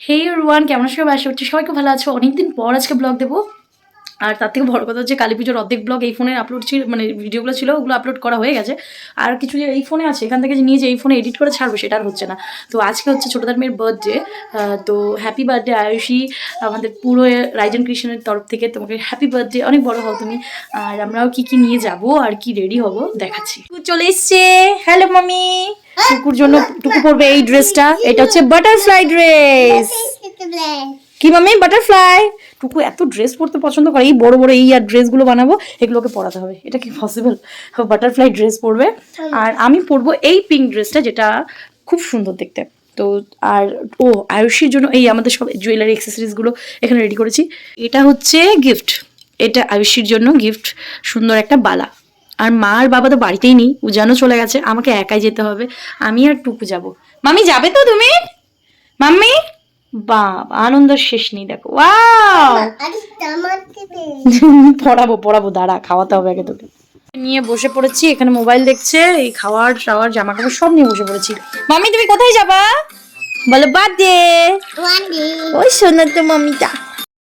হে রুয়ান কেমন সবাই আশা করছি সবাই খুব ভালো আছো। অনেকদিন পর আজকে ব্লগ দেবো। আর তার থেকে বড় কথা হচ্ছে, কালী পুজোর অর্ধেক ব্লগ এই ফোনে আপলোড ছিল মানে ভিডিওগুলো ছিল, ওগুলো আপলোড করা হয়ে গেছে। আর কিছু যে এই ফোনে আছে, এখান থেকে যে নিয়ে যে এই ফোনে এডিট করে ছাড়বো, সেটা আর হচ্ছে না। তো আজকে হচ্ছে ছোটোদার মেয়ের বার্থডে তো হ্যাপি বার্থডে আয়ুষী, আমাদের পুরো রাইজন কৃষ্ণের তরফ থেকে তোমাকে হ্যাপি বার্থডে অনেক বড় হও তুমি। আর আমরাও কি কি নিয়ে যাব, আর কি রেডি হব, দেখাচ্ছি। চলে এসছে। হ্যালো মামি টুকুর জন্য টুকু পরবে এই ড্রেসটা এটা হচ্ছে বাটারফ্লাই ড্রেস কি মামি বাটারফ্লাই টুকু এত ড্রেস পরতে পছন্দ করে। এই বড় বড় এই আর ড্রেসগুলো বানাবো এগুলোকে পরাতে হবে। এটা কি পসিবল বাটারফ্লাই ড্রেস পরবে। আর আমি পরবো এই পিঙ্ক ড্রেসটা যেটা খুব সুন্দর দেখতে। তো আর ও আয়ুষীর জন্য এই আমাদের সব জুয়েলারি অ্যাক্সেসরিজগুলো এখানে রেডি করেছি। এটা হচ্ছে গিফট এটা আয়ুষীর জন্য গিফট সুন্দর একটা বালা। আর মা আর বাবা তো বাড়িতেই নেই উজানও চলে গেছে আমাকে একাই যেতে হবে আমি আর টুকু যাব। মামি যাবে তো তুমি? মাম্মি? বাবা আনন্দের শেষ নেই দেখো। ওয়াও পড়াবো পড়াবো দাঁড়া খাওয়াতে হবে আগে তোকে। নিয়ে বসে পড়েছি এখানে মোবাইল দেখছে এই খাওয়ার টাওয়ার জামা কাপড় সব নিয়ে বসে পড়েছি। মামি তুমি কোথায় যাবা? বলো বার্থডে ওই শোনো তো মামিটা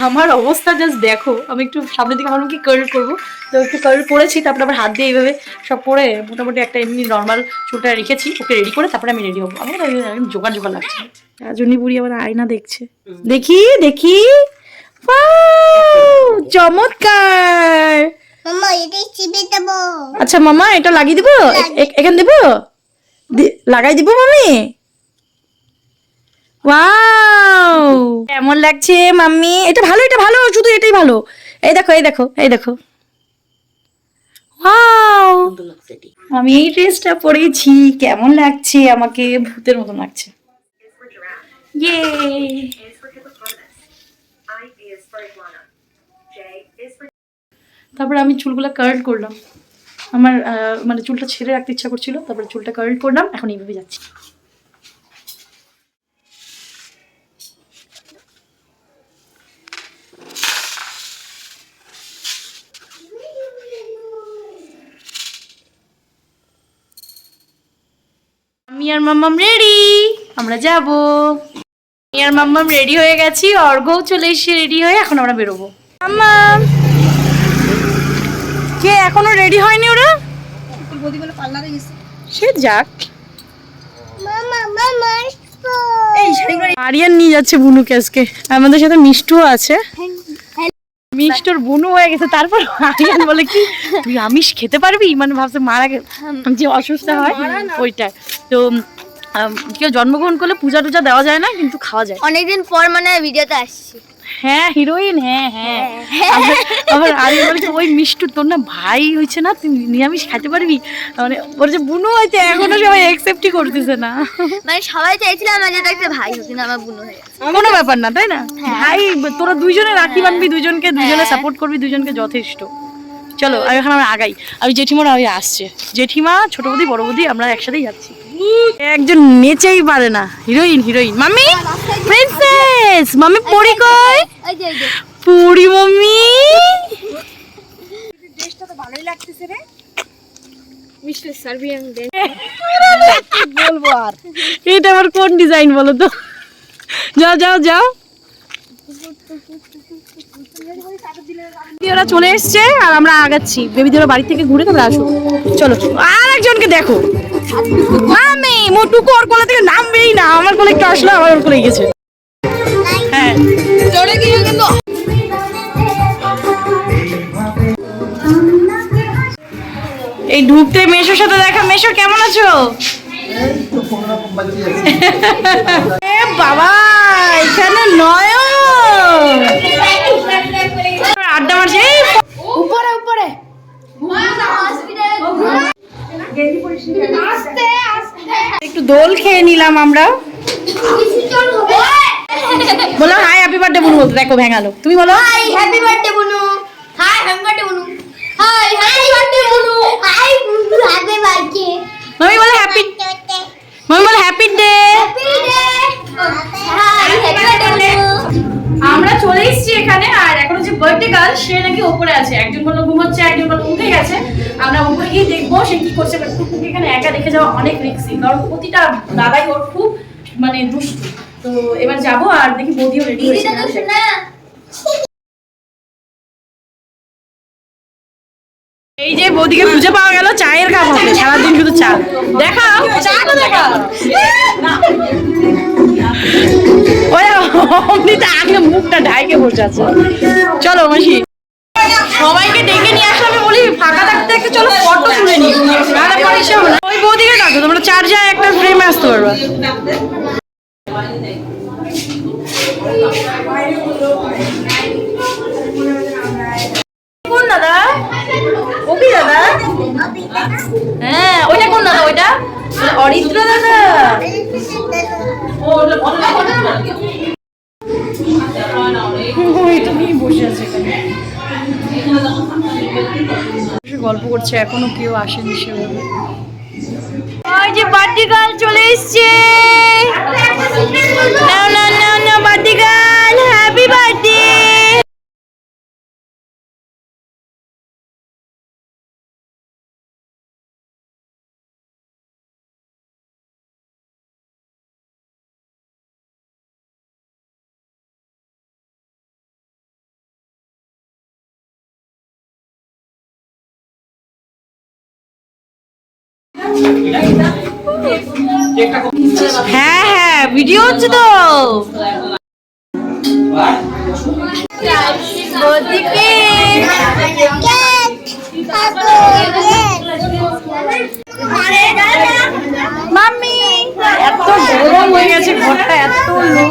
আমার অবস্থা জাস্ট দেখো আমি একটু সামনের দিকে ভাবলাম কি কার্ল করব। তো একটু কার্ল করেছি তারপরে আবার হাত দিয়ে এইভাবে সব করে মোটামুটি একটা এমনি নর্মাল চুলটা রেখেছি ওকে রেডি করে তারপরে আমি রেডি হব। আমার জোগাড় জোগাড় লাগছে। রাজনী বুড়ি আবার আয়না দেখছে। দেখি দেখি! চমৎকার! আচ্ছা মামা এটা লাগিয়ে দিব? এখানে দিব? লাগাই দিব মামি? ওয়াও কেমন লাগছে, মাম্মি? এটা ভালো এটা ভালো, শুধু এটাই ভালো। এই দেখো এই দেখো এই দেখো। আমি এই ড্রেসটা পরেছি, কেমন লাগছে? আমাকে ভূতের মতো লাগছে। তারপরে আমি চুলগুলো কার্ল করলাম। আমার মানে চুলটা ছেড়ে রাখতে ইচ্ছা করছিল, তারপরে চুলটা কার্ল করলাম, এখন এইভাবে যাচ্ছি। আর মাম্মাম রেডি আমরা যাব। আমি আর মাম্মাম রেডি হয়ে গেছি অর্ঘও চলে এসে রেডি হয়ে এখন আমরা বেরোবো। মাম্মাম! কে এখনও রেডি হয়নি ওরা? সে যাক। আরিয়ান নিয়ে যাচ্ছে বুনুকে আজকে। আমাদের সাথে মিষ্টুও আছে। মিষ্টুর বুনু হয়ে গেছে তারপর আরিয়ান বলে কি তুই আমিষ খেতে পারবি? মানে ভাবছে মারা গেল যে অসুস্থ হয় ওইটাই। তো কেউ জন্মগ্রহণ করলে পূজা টুজা দেওয়া যায় না কিন্তু খাওয়া যায়। অনেকদিন পর মানে ভিডিওতে আসছি। হ্যাঁ হিরোইন হ্যাঁ হ্যাঁ। আবার- আবার আরিয়ান বলছে ওই মিষ্টু তোর না ভাই হয়েছে না? তুই নিরামিষ খেতে পারবি? মানে ওর যে বুনু হয়েছে এখনও সবাই অ্যাকসেপ্টই করতেছে না। মানে সবাই চাইছিলাম আমার যেটা একটা ভাই হোক কিন্তু আমার বোন হয়ে কোনো ব্যাপার না তাই না? ভাই তোরা দুইজনে রাখি বানবি দুইজনকে দুইজনে সাপোর্ট করবি দুইজনকে যথেষ্ট। চলো আর এখন আমরা আগাই। আমি জেঠিমারা ওই আসছে। জেঠিমা ছোট বৌদি বড় বৌদি আমরা একসাথেই যাচ্ছি। একজন নেচেই পারে না। Heroine heroine. Mummy princess mummy পড়ি কই? পুরি আর এটা আবার কোন ডিজাইন বলো তো? যাও যাও যাও। ওরা চলে এসছে আর আমরা আগাচ্ছি। বেবি ওরা বাড়ি থেকে ঘুরে তারপরে আসো। চলো আর একজনকে দেখো। আমি মোটুকু ওর কোলে থেকে নামবেই না। আমার কোলে একটু আসলো আবার ওর কোলে গেছে। হ্যাঁ চলে গিয়ে কিন্তু এই ঢুকতে মেশোর সাথে দেখা মেশো কেমন আছো? বাবা এখানে নয় আড্ডা মারছে এই উপরে উপরে একটু দোল খেয়ে নিলাম আমরা। বলো হাই হ্যাপি বার্থডে বলব বলতে দেখো ভেঙালো তুমি বলো। হাই হ্যাপি বার্থডে বুনু হাই হ্যাপি বার্থডে বুনু হাই হ্যাপি বার্থডে বুনু হাই বুনু হ্যাপি বার্থডে মামি বলো হ্যাপি মামি বলো happy day happy day hi happy birthday আমরা চলে এসেছি এখানে আর এখন যে বার্থডে গার্ল সে নাকি ওপরে আছে। একজন বলল ঘুমাচ্ছে একজন বলল উঠে গেছে। আমরা উপরে গিয়ে দেখব সে কি করছে টুকুকে এখানে একা রেখে যাওয়া অনেক রিক্সি কারণ প্রতিটা দাদাই ওর খুব মানে দুষ্টু। তো এবার যাব আর দেখি বৌদিও রেডি হয়েছে এই যে বৌদিকে খুঁজে পাওয়া গেল চায়ের কাপ হবে সারাদিন শুধু চা। দেখা চাটা দেখা। আগে মুখটা ঢাইকে বসে আছে। চলো মাসি। সবাইকে ডেকে বলি ফাঁকা থাকতে থাকতে চলো ফটো তুলে নি নাহলে এসে ওই বৌদিকে ডাকো তোমরা চার্জার একটা ফ্রেমে আসতে পারবা। কোন দাদা? কবি দাদা? হ্যাঁ ওইটা কোন দাদা ওইটা? অরিত্র দাদা। ওইটা গল্প করছে এখনও কেউ আসেনি সেভাবে। যে চলে এসছে। না না না হ্যাঁ হ্যাঁ ভিডিও হচ্ছে তো। মাম্মি। এত গরম হয়ে গেছে ঘরটা এত লোক।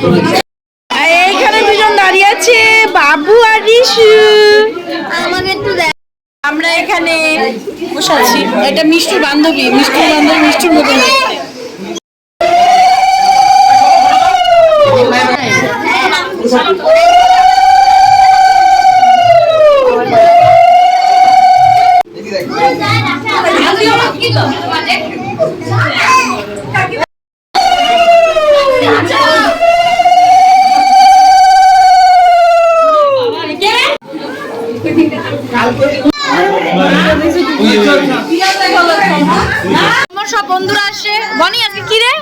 এইখানে দুজন দাঁড়িয়ে আছে বাবু আর রিশু আমাকে একটু দেখ। আমরা এখানে বসে আছি। এটা মিষ্টুর বান্ধবী মিষ্টুর বান্ধবী মিষ্টুর দেখতে। আমার সব বন্ধুরা আসে। বনি, আজকে কি রে?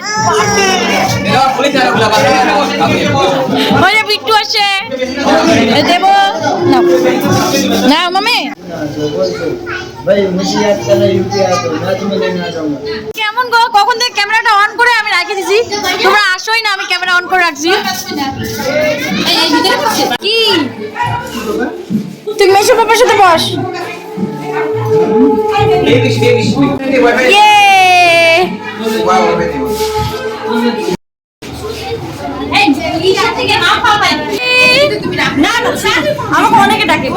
বিট্টু আসে। দেব। না মামি। কেমন গো? কখন থেকে ক্যামেরাটা অন করে আমি রাখে দিছি? তোমরা আসোই না, আমি ক্যামেরা অন করে রাখছি। কি? তুই মেশো বাবার সাথে বস। না না আমাকে অনেকে ডাকে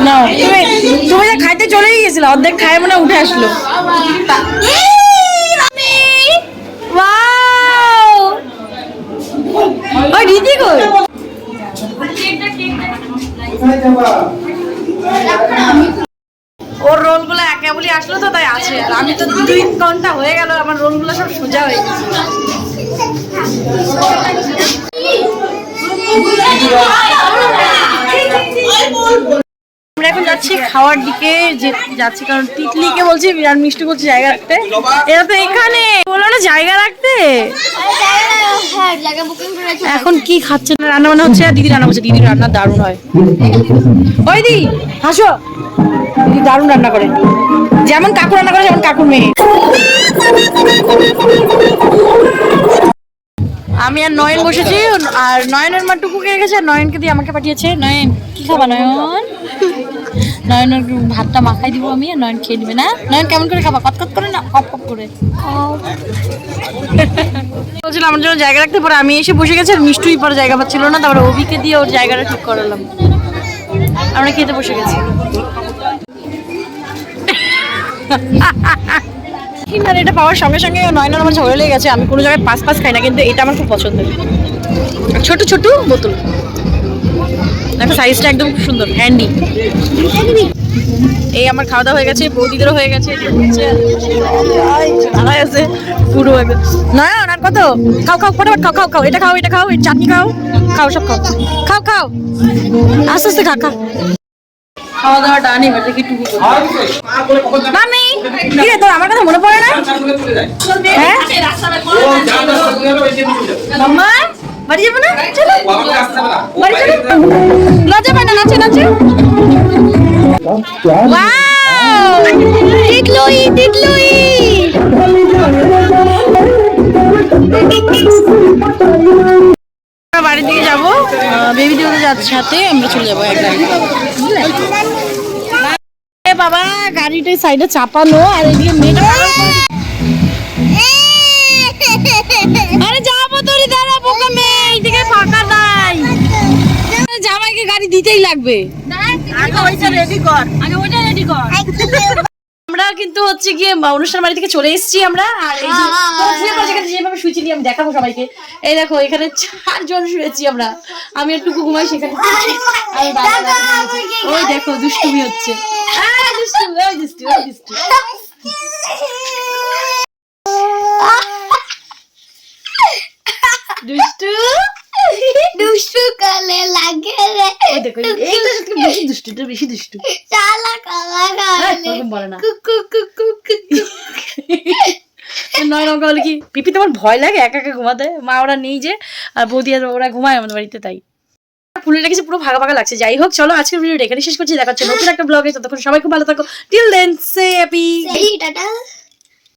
না তুমি তুমি যে খাইতে চলেই গেছিলে অর্ধেক খায় মানে উঠে আসলো Wow! ওই রীতি কই ওর রোলগুলো কেবলই আসলো তো, তাই আছে। আমি তো দুই ঘণ্টা হয়ে গেল, আমার রোলগুলো সব সোজা হয়ে গেছে। আমরা এখন যাচ্ছি খাওয়ার দিকে, যে যাচ্ছি, কারণ তিতলিকে বলছি আর মিষ্টি করছে জায়গা রাখতে। এরা তো এখানে। বলো না, জায়গা রাখতে? এখন কি খাচ্ছে না রান্না বান্না হচ্ছে দিদি রান্না করছে। দিদি রান্না দারুণ হয়। ওই দি হাসো দিদি দারুণ রান্না করে। যেমন কাকু রান্না করে যেমন কাকুর মেয়ে। আমি আর নয়ন বসেছি, আর নয়নের মা টুকুকে রেখেছে, আর নয়নকে দিয়ে আমাকে পাঠিয়েছে। নয়ন, কি খাবা নয়ন? নয়নের ভাতটা মাখাই দিব আমি, আর নয়ন খেয়ে নিবে, না? নয়ন কেমন করে খাবা? কত কত করে না? কপ কপ করে। বলছিল আমার জন্য জায়গা রাখতে পরে। আমি এসে বসে গেছি, আর মিষ্টুই পরে জায়গা পাচ্ছিল না। তারপরে অভিকে দিয়ে ওর জায়গাটা ঠিক করালাম। আমরা খেতে বসে গেছি। কিনার এটা পাওয়ার সঙ্গে সঙ্গে নয়নার আমার ঝগড়া লেগে গেছে। আমি কোনো জায়গায় পাস পাস খাই না, কিন্তু এটা আমার খুব পছন্দের ছোট ছোট বোতল। দেখো সাইজটা একদম খুব সুন্দর হ্যান্ডি এই আমার খাওয়া দাওয়া হয়ে গেছে বৌদিদেরও হয়ে গেছে দাঁড়ায় আছে পুরো একদম না আর কত? খাও খাও ফটাফট খাও খাও খাও এটা খাও এটা খাও এই চাটনি খাও খাও সব খাও। খাও খাও আস্তে আস্তে খা খা। খাওয়া দাওয়া ডান এবার দেখি টুকু মামি কি রে তোর আমার কথা মনে পড়ে না? হ্যাঁ? মাম্মা? বাড়ি যাব না? চলো। বাড়ি চলো লজ্জা পায় না নাচে নাচে? বাড়ির দিকে যাব। বেবি যাচ্ছে সাথে আমরা চলে যাব এক গাড়ি। বাবা গাড়িটা সাইডে চাপানো আর এদিকে মেয়েটা আরে মেয়ে এইদিকে ফাঁকা নাই। জামাইকে গাড়ি দিতেই লাগবে। ওইটা রেডি কর। ওইটা রেডি কর। আমরা কিন্তু হচ্ছে গিয়ে অনুষ্ঠান বাড়ি থেকে চলে এসেছি আমরা। আর এই যে তোরা শুয়ে যেভাবে শুয়েছিলি আমি দেখাবো সবাইকে। এই দেখো এখানে চারজন শুয়েছি আমরা। আমি একটু ঘুমাই সেখানে আর ওই দেখো দুষ্টুমি হচ্ছে। আহ, ওই দুষ্টু ওই দুষ্টু দুষ্টু? দুষ্টু কালে লাগে রে। দেখো এইটা সত্যি বেশি দুষ্টু এটা বেশি দুষ্টু। চালা কালা হ্যাঁ, বলে না। কুকু কুকু কুকু নয় রঙা বলে কি পিপি তোমার ভয় লাগে একা একা ঘুমাতে? মা ওরা নেই যে আর বৌদি আর ওরা ঘুমায় আমাদের বাড়িতে তাই। ফুলে রেখেছি পুরো ভাগা ভাগা লাগছে যাই হোক চলো আজকের ভিডিও এখানে শেষ করছি দেখা হচ্ছে নতুন একটা ব্লগে ততক্ষণ সবাই খুব ভালো থাকো। Till then say happy tata.